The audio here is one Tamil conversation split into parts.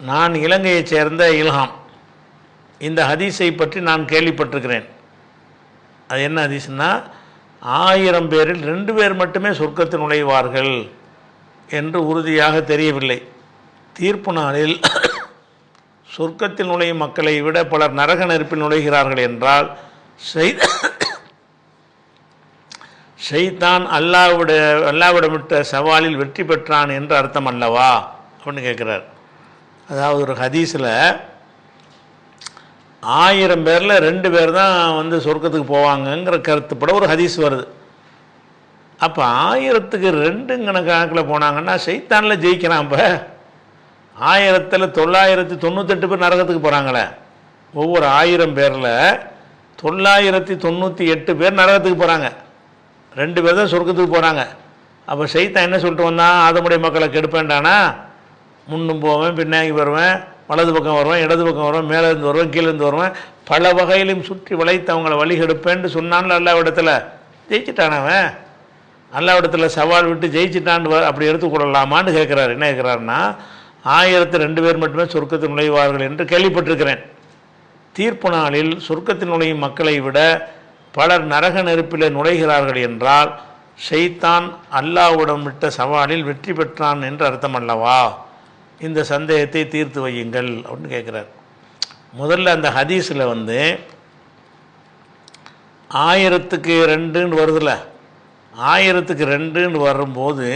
நான் இலங்கையைச் சேர்ந்த இல்ஹாம். இந்த ஹதீஸை பற்றி நான் கேள்விப்பட்டிருக்கிறேன். அது என்ன ஹதீஸ்னா ஆயிரம் பேரில் ரெண்டு பேர் மட்டுமே சொர்க்கத்தில் நுழைவார்கள் என்று உறுதியாக தெரியவில்லை. தீர்ப்பு நாளில் சொர்க்கத்தில் நுழையும் மக்களை விட பலர் நரக நெருப்பில் நுழைகிறார்கள் என்றால் செய் ஷைத்தான் அல்லாவிட அல்லாவிடமிட்ட சவாலில் வெற்றி பெற்றான் என்று அர்த்தம் அல்லவா? அப்படின்னு கேட்குறார். அதாவது ஒரு ஹதீஸில் ஆயிரம் பேரில் ரெண்டு பேர் தான் வந்து சொர்க்கத்துக்கு போவாங்கங்கிற கருத்துப்பட ஒரு ஹதீஸ் வருது. அப்போ ஆயிரத்துக்கு ரெண்டுங்கிற கணக்கில் போனாங்கன்னா சைத்தானில் ஜெயிக்கிறான் இப்போ ஆயிரத்தில் தொள்ளாயிரத்தி தொண்ணூத்தெட்டு பேர் நரகத்துக்கு போகிறாங்களே ஒவ்வொரு ஆயிரம் பேரில் தொள்ளாயிரத்தி தொண்ணூற்றி எட்டு பேர் நரகத்துக்கு போகிறாங்க ரெண்டு பேர் தான் சொர்க்கத்துக்கு போகிறாங்க அப்போ சைத்தான் என்ன சொல்லிட்டு வந்தான்? அதனுடைய மக்களை கெடுப்பேன்டானா? முன்னும் போவேன் பின்னாங்கி வருவேன் வலது பக்கம் வருவேன் இடது பக்கம் வருவேன் மேலே இருந்து வருவேன் கீழே இருந்து வருவேன். பல வகையிலும் சுற்றி வளைத்து அவங்கள வழி கெடுப்பேன்னு சொன்னான்ல அல்லாவிடத்தில் ஜெயிச்சிட்டான் அவன். இடத்துல சவால் விட்டு ஜெயிச்சிட்டான்னு வ- அப்படி எடுத்துக்கொள்ளலாமான்னு கேட்குறாரு என்ன கேட்குறாருன்னா ஆயிரத்து ரெண்டு பேர் மட்டுமே சொர்க்கத்தில் நுழைவார்கள் என்று கேள்விப்பட்டிருக்கிறேன். தீர்ப்பு நாளில் சொர்க்கத்தில் நுழையும் மக்களை விட பலர் நரக நெருப்பிலே நுழைகிறார்கள் என்றால் ஷெய்தான் அல்லாவுடன் விட்ட சவாலில் வெற்றி பெற்றான் என்று அர்த்தம் அல்லவா? இந்த சந்தேகத்தை தீர்த்து வையுங்கள் அப்படின்னு கேட்குறார் முதல்ல அந்த ஹதீஸில் வந்து ஆயிரத்துக்கு ரெண்டுன்னு வருதுல்ல ஆயிரத்துக்கு ரெண்டுன்னு வரும்போது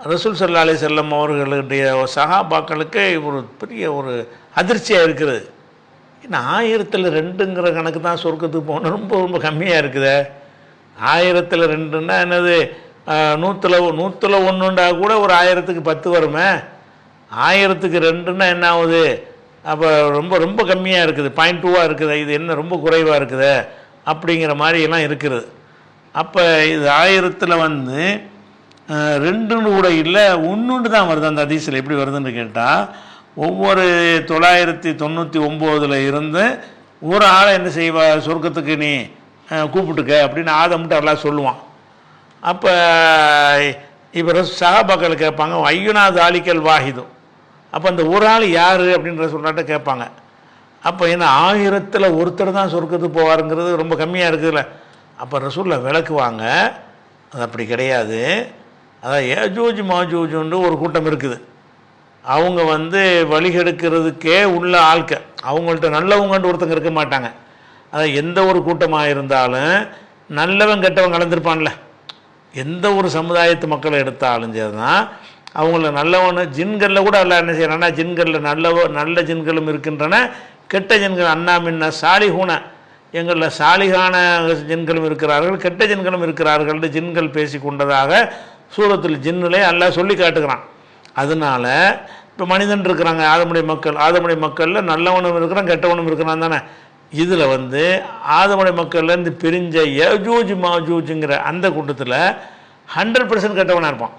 ரசூல் சல்லா அலி செல்லம் அவர்களுடைய சகாபாக்களுக்கு ஒரு பெரிய ஒரு அதிர்ச்சியாக இருக்குது. ஏன்னா ஆயிரத்தில் ரெண்டுங்கிற கணக்கு தான் சொர்க்கத்துக்கு போகணும்? ரொம்ப ரொம்ப கம்மியாக இருக்குதே. ஆயிரத்தில் ரெண்டுன்னா என்னது? நூற்றில் நூற்றில் ஒன்றுண்டா கூட ஒரு ஆயிரத்துக்கு பத்து வருமே? ஆயிரத்துக்கு ரெண்டுன்னா என்ன ஆகுது? அப்போ ரொம்ப ரொம்ப கம்மியாக இருக்குது. பாயிண்ட் டூவாக இருக்குது. இது என்ன ரொம்ப குறைவாக இருக்குது? அப்படிங்கிற மாதிரியெல்லாம் இருக்கிறது இருக்குது. அப்போ இது ஆயிரத்தில் வந்து ரெண்டுன்னு கூட இல்லை ஒன்றுண்டு தான் வருது. அந்த அதிசயில் எப்படி வருதுன்னு கேட்டால் ஒவ்வொரு தொள்ளாயிரத்தி தொண்ணூற்றி ஒம்போதில் இருந்து ஒரு ஆளை என்ன செய்வா? சொர்க்கத்துக்கு நீ கூப்பிட்டுக்க அப்படின்னு ஆதம்ட்டு எல்லாம் சொல்லுவான். அப்போ இப்போ சகாபாக்கள் கேட்பாங்க ஐயுனா தாலிக்கல் வாஹிதும் அப்போ அந்த ஒரு ஆள் யார் அப்படின்ற சொல்லாட்ட கேட்பாங்க. அப்போ ஏன்னா ஆயிரத்தில் ஒருத்தர் தான் சொர்க்கத்துக்கு போவாருங்கிறது ரொம்ப கம்மியாக இருக்குதுல்ல. அப்போ ரசூலில் விளக்குவாங்க அது அப்படி கிடையாது. அதான் ஏஜூஜ் மாஜூஜுன்னு ஒரு கூட்டம் இருக்குது. அவங்க வந்து வழிகெடுக்கிறதுக்கே உள்ள ஆட்க அவங்கள்ட்ட நல்லவங்கன்ட்டு ஒருத்தங்க இருக்க மாட்டாங்க. அதான் எந்த ஒரு கூட்டமாக இருந்தாலும் நல்லவன் கெட்டவன் கலந்துருப்பான்ல. எந்த ஒரு சமுதாயத்து மக்களை எடுத்தாலும் சரி தான் அவங்கள நல்லவனு ஜின்களில் கூட அல்ல என்ன செய்யறான்னா ஜின்களில் நல்லவ நல்ல ஜின்களும் இருக்கின்றன. கெட்ட ஜின்கள் அண்ணா மின்ன சாலிஹூன எங்களில் சாலிகான ஜின்களும் இருக்கிறார்கள் கெட்ட ஜின்களும் இருக்கிறார்கள் ஜின்கள் பேசி கொண்டதாக சூரத்தில் ஜின்னிலே அல்லாஹ் சொல்லி காட்டுகிறான். அதனால இப்போ மனிதன் இருக்கிறாங்க ஆதமுடைய மக்கள் ஆதமுடைய மக்களில் நல்லவனும் இருக்கிறான் கெட்டவனும் இருக்கிறான் தானே. இதில் வந்து ஆதமுடைய மக்கள்லேருந்து பிரிஞ்ச யஜூஜ் மாஜூஜுங்கிற அந்த கூட்டத்தில் ஹண்ட்ரட் பர்சன்ட் கெட்டவனாக இருப்பான்.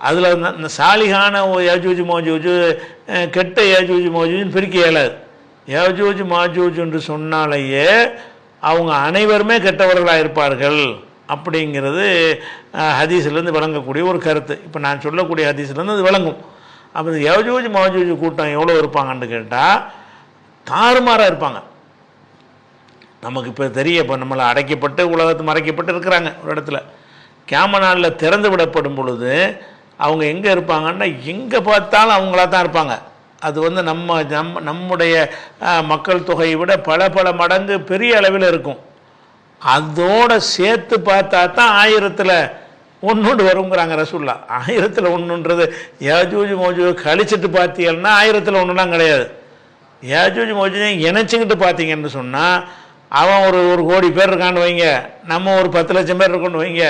அதில் இந்த சாலிகான யஜூஜ் மாஜூஜு கெட்ட யஜூஜ் மோஜூஜுன்னு பிரிக்க இயலாது. யஜூஜ் மாஜூஜ் என்று சொன்னாலேயே அவங்க அனைவருமே கெட்டவர்களாக இருப்பார்கள் அப்படிங்கிறது ஹதீஸ்லேருந்து விளங்கக்கூடிய ஒரு கருத்து. இப்போ நான் சொல்லக்கூடிய ஹதீஸ்லேருந்து அது விளங்கும். அப்போ இந்த யஜூஜ் மாஜூஜ் கூட்டம் எவ்வளோ இருப்பாங்கன்னு கேட்டால் தாறுமாறாக இருப்பாங்க. நமக்கு இப்போ தெரிய இப்போ நம்மளை அடைக்கப்பட்டு உலகத்து மறைக்கப்பட்டு இருக்கிறாங்க ஒரு இடத்துல. கேம நாளில் திறந்து விடப்படும் பொழுது அவங்க எங்கே இருப்பாங்கன்னா எங்கே பார்த்தாலும் அவங்களா தான் இருப்பாங்க. அது வந்து நம்ம நம் நம்முடைய மக்கள் தொகையை விட பல பல மடங்கு பெரிய அளவில் இருக்கும். அதோட சேர்த்து பார்த்தா தான் ஆயிரத்தில் ஒன்றுண்டு வருங்கிறாங்க ரசூல்லா ஆயிரத்தில் ஒன்றுன்றது ஏஜூஜ் மோஜூ கழிச்சிட்டு பார்த்தீங்கன்னா ஆயிரத்தில் ஒன்றுலாம் கிடையாது. ஏஜூஜ் மோஜூஜை இணைச்சிக்கிட்டு பார்த்தீங்கன்னு சொன்னால் அவன் ஒரு ஒரு கோடி பேர் இருக்கான்னு வைங்க நம்ம ஒரு பத்து லட்சம் பேர் இருக்கோன்னு வைங்க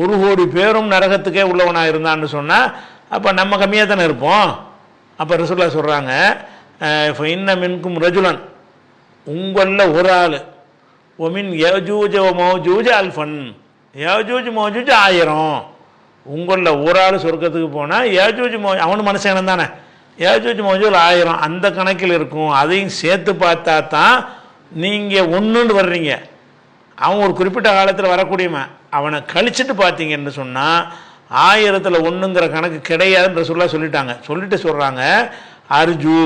ஒரு கோடி பேரும் நரகத்துக்கே உள்ளவனாக இருந்தான்னு சொன்னால் அப்போ நம்ம கம்மியாக தானே இருப்போம். அப்போ ரசூல்லா சொல்கிறாங்க இப்போ இன்ன மின்கும் ரஜுலன். உங்களில் ஒரு ஆள். ஒமின் யஜூஜ மௌஜூஜ அல்ஃபன். யஜூஜ் மௌஜூஜ் ஆயிரம். உங்களில் ஒரு ஆள் சொர்க்கத்துக்கு போனால் ஏஜூஜ் மோ அவனு மனுஷன் தானே. ஏஜூஜ் மௌஜூஜ் ஆயிரம். அந்த கணக்கில் இருக்கும். அதையும் சேர்த்து பார்த்தா தான் நீங்கள் ஒன்றுன்னு வர்றீங்க. அவன் ஒரு குறிப்பிட்ட காலத்தில் வரக்கூடியவன். அவனை கழிச்சிட்டு பார்த்தீங்கன்னு சொன்னால் ஆயிரத்தில் ஒன்றுங்கிற கணக்கு கிடையாதுன்ற சொல்ல சொல்லிட்டாங்க. சொல்லிட்டு சொல்கிறாங்க அர்ஜு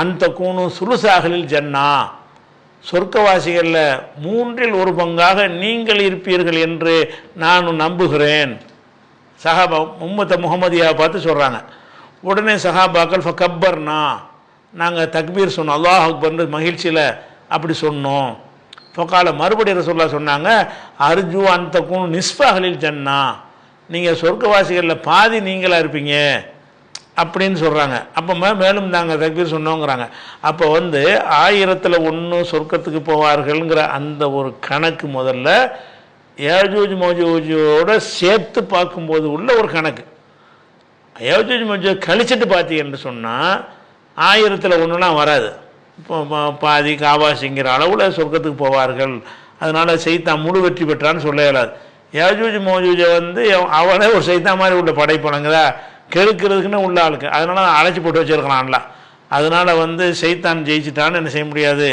அந்த கூணு சுலுசாகலில் ஜன்னா. சொர்க்கவாசிகளில் மூன்றில் ஒரு பங்காக நீங்கள் இருப்பீர்கள் என்று நான் நம்புகிறேன். சஹாபா மும்மத்த முகமதியாவை பார்த்து சொல்கிறாங்க உடனே சஹாபாக்கள் ஃபக்கப்பர்னா நாங்கள் தக்பீர் சொன்னோம் அல்லாஹ் அக்பர்னு மகிழ்ச்சியில் அப்படி சொன்னோம். ஃபக்கால மறுபடியும் ரசூல்லா சொன்னாங்க அர்ஜு அந்த கூணு நிஸ்பாகலில் ஜன்னா நீங்கள் சொர்க்கவாசிகளில் பாதி நீங்களாக இருப்பீங்க. அப்படின்னு சொல்கிறாங்க அப்போ மேலும் நாங்கள் தக்பீர் சொன்னோங்கிறாங்க. அப்போ வந்து ஆயிரத்தில் ஒன்று சொர்க்கத்துக்கு போவார்கள்ங்கிற அந்த ஒரு கணக்கு முதல்ல ஏஜூஜ் மோஜூஜோட சேர்த்து பார்க்கும்போது உள்ள ஒரு கணக்கு. ஏஜூஜ் மோஜூ கழிச்சிட்டு பார்த்தீங்கன்னு சொன்னால் ஆயிரத்தில் ஒன்றுலாம் வராது. பாதி காவாசிங்கிற அளவில் சொர்க்கத்துக்கு போவார்கள். அதனால் சைத்தான் முழு வெற்றி பெற்றான்னு சொல்ல இயலாது ஏஜூஜ் மோஜூஜை வந்து அவனே ஒரு சைத்தா மாதிரி உள்ள படைப்பனங்கதா கெடுக்கிறதுக்குன்னு உள்ள ஆளுக்கு. அதனால் அழைச்சி போட்டு வச்சுருக்கலாம்ல. அதனால் வந்து சைத்தான் ஜெயிச்சிட்டான்னு என்ன செய்ய முடியாது?